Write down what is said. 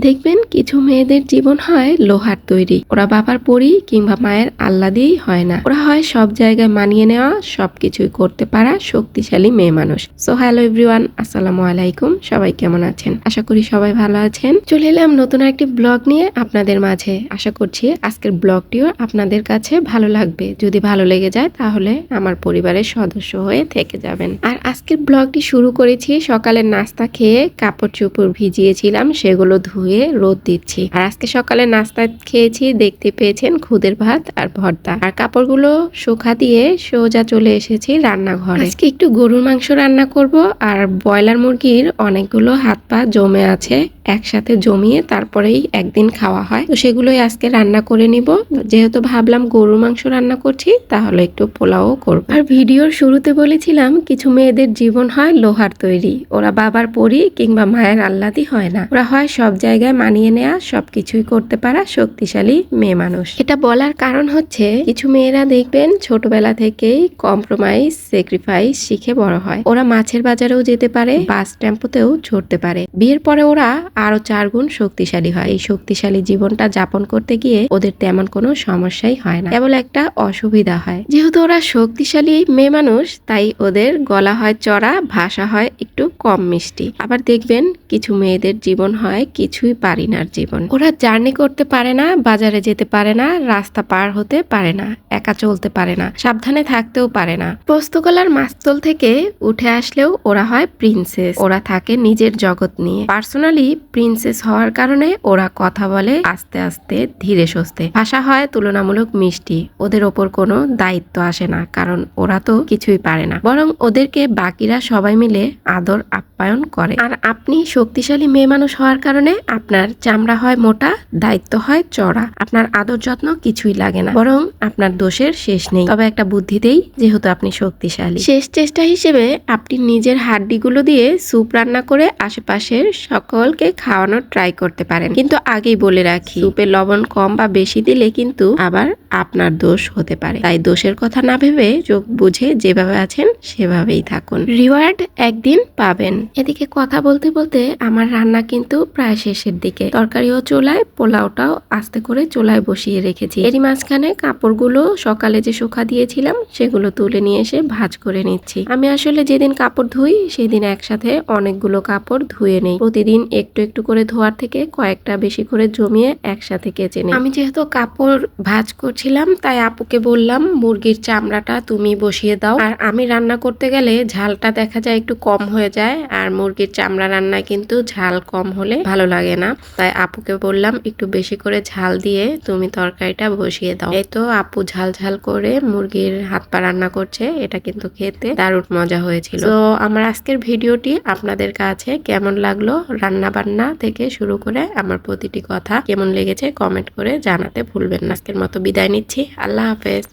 দেখবেন কিছু মেয়েদের জীবন হয় লোহার তৈরি। ওরা বাবার পরি কিংবা মায়ের আল্লা দিয়েই হয় না। ওরা হয় সব জায়গায় মানিয়ে নেওয়া, সবকিছুই করতে পারা শক্তিশালী মেয়ে মানুষ। সো হ্যালো এভরিওয়ান আসসালামু আলাইকুম। সবাই কেমন আছেন? আশা করি সবাই ভালো আছেন। চলে এলাম নতুন একটি ব্লগ নিয়ে আপনাদের মাঝে। আশা করছি আজকের ব্লগটিও আপনাদের কাছে ভালো লাগবে। যদি ভালো লেগে যায়, তাহলে আমার পরিবারের সদস্য হয়ে থেকে যাবেন। আর আজকের ব্লগটি শুরু করেছি সকালের নাস্তা খেয়ে কাপড় চোপড় ভিজিয়েছিলাম, সেগুলো ধুয়ে রোদ দিচ্ছি। আর আজকে সকালে নাস্তা খেয়েছি, দেখতে পেয়েছেন খুদের ভাত আর ভর্তা। আর কাপড়গুলো শুকা দিয়ে সোজা চলে এসেছি রান্নাঘরে। আজকে একটু গরুর মাংস রান্না করব আর ব্রয়লার মুরগির অনেকগুলো হাত পা জমে আছে। একসাথে জমিয়ে তারপরেই একদিন খাওয়া হয়। তো সেগুলোই আজকে রান্না করে নিব। যেহেতু ভাবলাম গরুর মাংস রান্না করছি, তাহলে একটু পোলাও করব। আর ভিডিওর শুরুতে বলেছিলাম, কিছু মেয়েদের জীবন হয় লোহার তৈরি। ওরা বাবার পরি কিংবা মায়ের আল্লাদি হয় না। ওরা হয় সব জায়গায় মানিয়ে নেওয়া সবকিছুই করতে পারা শক্তিশালী মেয়ে মানুষ। এটা বলার কারণ হচ্ছে, কিছু মেয়েরা দেখবেন ছোটবেলা থেকেই কম্প্রোমাইজ স্যাক্রিফাইস শিখে বড় হয়। ওরা মাছের বাজারেও যেতে পারে বাস টেম্পোতেও চড়তে পারে। বিয়ের পরে ওরা আরও চার গুণ শক্তিশালী হয়। এই শক্তিশালী জীবনটা যাপন করতে গিয়ে ওদের তেমন কোনো সমস্যাই হয় না। কেবল একটা অসুবিধা হয়। যেহেতু ওরা শক্তিশালী মেয়ে মানুষ, তাই ওদের গলা হয় চড়া, ভাষা হয় একটু কম মিষ্টি। আবার দেখবেন কিছু মেয়েদের জীবন হয় কিছুই পারি নার জীবন। ওরা জার্নি করতে পারে না, বাজারে যেতে পারে না, রাস্তা পার হতে পারে না, একা চলতে পারে না, সাবধানে থাকতেও পারে না। পোস্তকলার মাস্তল থেকে উঠে আসলেও ওরা হয় প্রিন্সেস। ওরা থাকে নিজের জগৎ নিয়ে। পার্সোনালি প্রিন্সেস হওয়ার কারণে ওরা কথা বলে আস্তে আস্তে ধীরে সুস্থে। ভাষা হয় তুলনামূলক মিষ্টি, ওদের ওপর কোনো দায়িত্ব আসে না, কারণ ওরা তো কিছুই পারে না। বরং ওদেরকে বাকিরা সবাই মিলে আদর আপ্যায়ন করে। আর আপনি শক্তিশালী মেয়ে মানুষ হওয়ার কারণে আপনার চামড়া হয় মোটা, দায়িত্ব হয় চড়া। আপনার আদর যত্ন কিছুই লাগে না, বরং আপনার দোষের শেষ নেই। তবে একটা বুদ্ধিতেই যেহেতু আপনি শক্তিশালী। শেষ চেষ্টা হিসেবে আপনি নিজের হাড্ডিগুলো দিয়ে স্যুপ রান্না করে আশেপাশের সকলকে খাওয়ানোর ট্রাই করতে পারেন। কিন্তু আগেই বলে রাখি সুপে লবণ কম বা বেশি দিলে কিন্তু আবার আপনার দোষ হতে পারে। তাই দোষের কথা না ভেবে চোখ বুঝে যেভাবে আছেন, সেভাবেই থাকুন। রিওয়ার্ড একদিন পাবেন। এদিকে কথা বলতে বলতে আমার রান্না কিন্তু প্রায় শেষের দিকে। তরকারিও চোলায় পোলাওটাও আস্তে করে চোলায় বসিয়ে রেখেছি। এরই মাঝখানে কাপড়গুলো সকালে যে শুকা দিয়েছিলাম, সেগুলো তুলে নিয়ে এসে ভাজ করে নিচ্ছি। আমি আসলে যেদিন কাপড় ধুই, সেদিন একসাথে অনেকগুলো কাপড় ধুয়ে নেই। প্রতিদিন একটু একটু করে ধোয়ার থেকে কয়েকটা বেশি করে জমিয়ে একসাথে কেচে নেই। আমি যেহেতু কাপড় ভাজ করছিলাম, তাই আপুকে বললাম, মুরগির চামড়াটা তুমি বসিয়ে দাও। আর আমি রান্না করতে গেলে ঝালটা দেখা যায় একটু কম হয়ে যায়, আর মুরগির চামড়া রান্নায় কিন্তু ঝাল কম হলে ভালো লাগে না। তাই আপুকে বললাম, একটু বেশি করে ঝাল দিয়ে তুমি তরকারিটা বসিয়ে দাও। এই তো আপু ঝাল ঝাল করে মুরগির হাত পা রান্না করছে, এটা কিন্তু খেতে দারুণ মজা হয়েছিল। তো আমার আজকের ভিডিওটি আপনাদের কাছে কেমন লাগল রান্না বান্না থেকে শুরু করে আমার প্রতিটি কথা কেমন লেগেছে কমেন্ট করে জানাতে ভুলবেন না। আজকের মতো বিদায় নিচ্ছি আল্লাহ হাফেজ